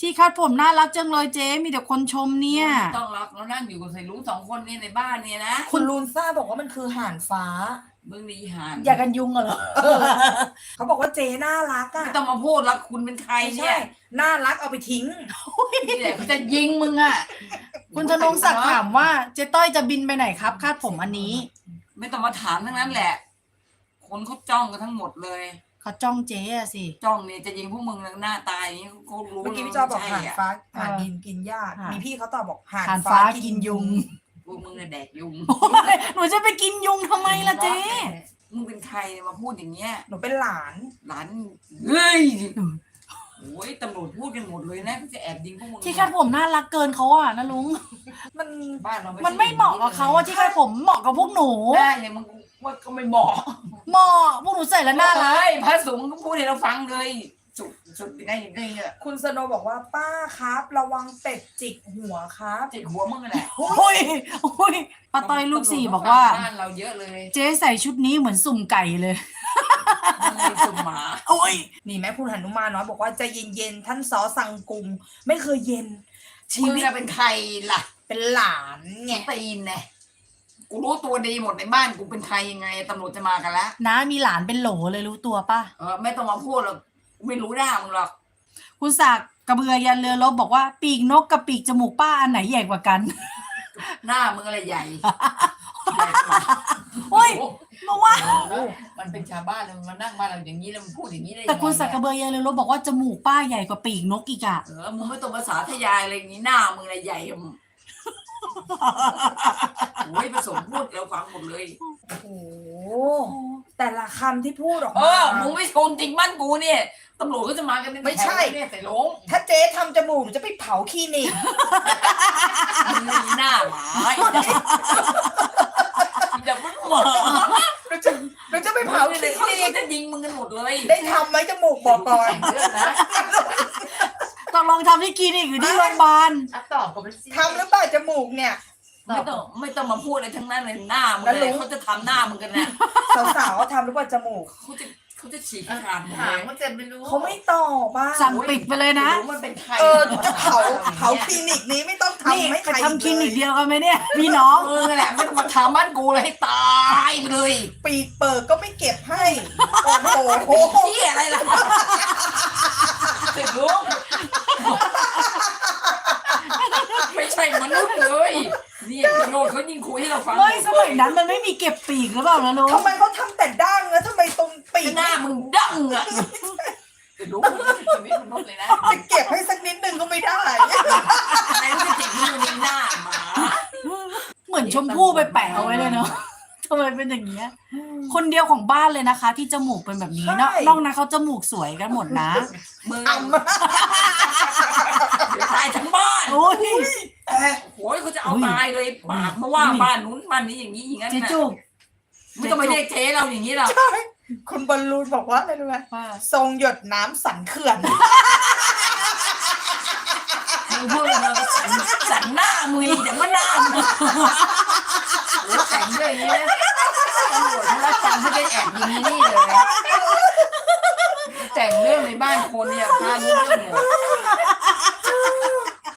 ที่คาดผมน่ารักจังเลยเจ๊มีแต่คนชมเนี่ยไม่ต้องรักเรานั่งอยู่กับใส่รู้สองคนเนี่ยในบ้านเนี่ยนะคุณลูนซ่าบอกว่ามันคือห่านฟ้า มึงนี่หานอยากกันยุงเหรอ เขาบอกว่าเจน่ารักอะไม่ต้องมาพูดรักคุณเป็นใครไม่เนี่ใช่ ยน่ารักเอาไปทิ้ง นี่แหละเขาจะยิงมึงอะคุณธนงศักดิ์ถามว่าเจ๊ต้อยจะบินไปไหนครับ คาดผมอันนี้ ไม่ต้องมาถามทั้งนั้นแหละ คนเขาจ้องกันทั้งหมดเลย เขาจ้องเจ๊อะสิจ้องเนี่ยจะยิงพวกมึงหน้าตายอย่างนี้เขารู้เมื่อกี้เลยพี่จอบอกใช่ห่านอะฟ้าห่านเออดินกินหญ้าห่านมีพี่เขาตอบบอกห่านห่านฟ้าฟ้ากิกินนยุยุงงพวกมึงเนี่ยแดกยุงโอ๊ยหนูจะไปกินยุงทำไมล่ะเจ๊มึงเป็นใครเนี่ยมาพูดอย่างเงี้ยหนูเป็นหลานหลานเฮ้ยโอ้ยตำรวจพูดกันหมดเลยนะจะแอบยิงพวกมึงที่คาดผมน่ารักเกินเขาอะนะลุงมันบ้านเรามันไม่เหมาะกับเขาอะที่คาดผมเหมาะกับพวกหนูได้เนี่ยมึงว่าก็ไม่เหมาะ เหมาะพวกหนูใส่แล้วน่ารักเฮ้ยพระสงฆ์ก็พูดให้เราฟังเลยสุดสุดได้ยังไงอะคุณสโนบอกว่าป้าครับ ระวังเป็ดจิกหัวครับ จิกหัวมึงนั่นแหละโอ้ยโอ้ยป้าต้อยลูกสี่บอกว่า บ้านเราเยอะเลยเจ๊ใส่ชุดนี้เหมือนสุ่มไก่เลย มึงเป็นสุ่มหมาโอ้ยนี่แม่พูดหันุมานน้อยบอกว่าใจะเย็นๆท่านซอสั่งกุมไม่เคยเย็น ชีมึงวิตจะเป็นใครล่ะเป็นหลานไง ตีนแน่ กูรู้ตัวดีหมดในบ้านกูเป็นใครยังไงตำรวจจะมากันแล้วน้ามีหลานเป็นโหลเลยรู้ตัวป่ะ เออไม่ต้องมาพูดหรอกกูไม่รู้หน้ามึงหรอกคุณศักดิ์กระเบือยันเรือลบบอกว่าปีกนกกับปีกจมูกป้าอันไหนใหญ่กว่ากัน หน้ามึงอะไรใหญ่โอ้ยบอกว่าโอ้โหมันเป็นชาวบ้านเลยมันมานั่งบ้านเราอย่างนี้แล้วมันพูดอย่างนี้ได้ยังไงแต่คุณศักดิ์กระเบือยันเรือลบบอกว่าจมูกป้าใหญ่กว่าปีกนกอีกอะเออมึงไม่ต้องภาษาทยายอะไรอย่างนี้หน้ามึงอะไรใหญ่อะมึง โอ้ยผสมพูดเราฟังหมดเลยโอ้โหแต่ละคำที่พูดออกเอมา อมึงไม่ชมจริงบ้านกูเนี่ยตำรวจก็จะมากันเป็นไม่ใช่ แถวเนี่ยแต่ลงถ้าเจ๊ทำจมูกหนูจะไปเผาคลินิก มึงมีหน้าหมาอย่าเพิ่งหมาหนูจะหนูจะไปเผาคลิเลยเขานิกจะยิงมึงกันหมดเลยได้ทำไหมจมูกบอกก่อนเยอะนะต้ องลองทำที่คลินิกหรือที่โรงพยาบาลอะตอบผมไปสิทำหรือเปล่าจมูกเนี่ย ไม่ต้องไม่ต้องมาพูดอะไรทั้งนั้นเลยหน้ามึงแล้วเลรู้ ยเขาจะทำหน้ามึงกันนะสาวๆเขาทำหรือเปล่าจมูกเขาจะเขาจะฉีกขาดหมดถาเลมยว่าจะไม่รู้เขาไม่ตอบบ้าสั่งปิดไปเลยนะรู้มันเป็นใครเออหนูจะเผาเผาคลินิกนี้ไม่ต้องนี่ทำให้ไปใครทำคลินิกเลยเดียวกันไหมเนี่ยพี่น้องมึงแหละไม่ต้องมาทำบ้านกูเลยให้ตายไปเลยปีกเปิดก็ไม่เก็บให้โอ้โห ที่อะไรล่ะถึงลุงไม่ใช่มนุษย์เลย นี่พี่โนดเขายิงคุยให้เราฟังเฮ้ยสมัยนั้นมันไม่มีเก็บปีกหรือเปล่านะลุงทำไมเขาทำแต่ดั้งแล้วทำไมตรงปีกหน้ามึงดั้งอะแต่ลุงมันไม่ใช่ชีวิตมนุษย์เลยนะจะเก็บให้สักนิดนึงก็ไม่ได้ไหนมันจะเจ็บที่มันมีหน้าหมาเหมือนชมพู่ไปแปะเอาไว้เลยเนาะทำไมเป็นอย่างเงี้ย คนเดียวของบ้านเลยนะคะ ที่จมูกเป็นแบบนี้เนอะใช่นอกนั้นเขาจมูกสวยกันหมดนะมึงอ่ำเดี๋ยวตายทั้งบ้านโอ้ย โอ้ยเขาจะเอาตายเลยปากมาว่าบ้านนู้นบ้านนี้อย่างนี้อย่างนั้นเจ๊น่ะจุกไม่ต้องมาเรียกเจ๊เราอย่างนี้หรอกคุณบอลลูนบอกว่าอะไรรู้ไหมว่าทรงหยดน้ำสันเขื่อน มึงพูดอะไรมาสันสันหน้ามึงอีกแต่ว่าหน้ามึงโอ้แต่งด้วยอย่างนี้นะตำรวจเขารับตังค์เขาจะแอบยิงนี่เลย แต่งเรื่องในบ้านคนเนี่ยพารู้เรื่องหมด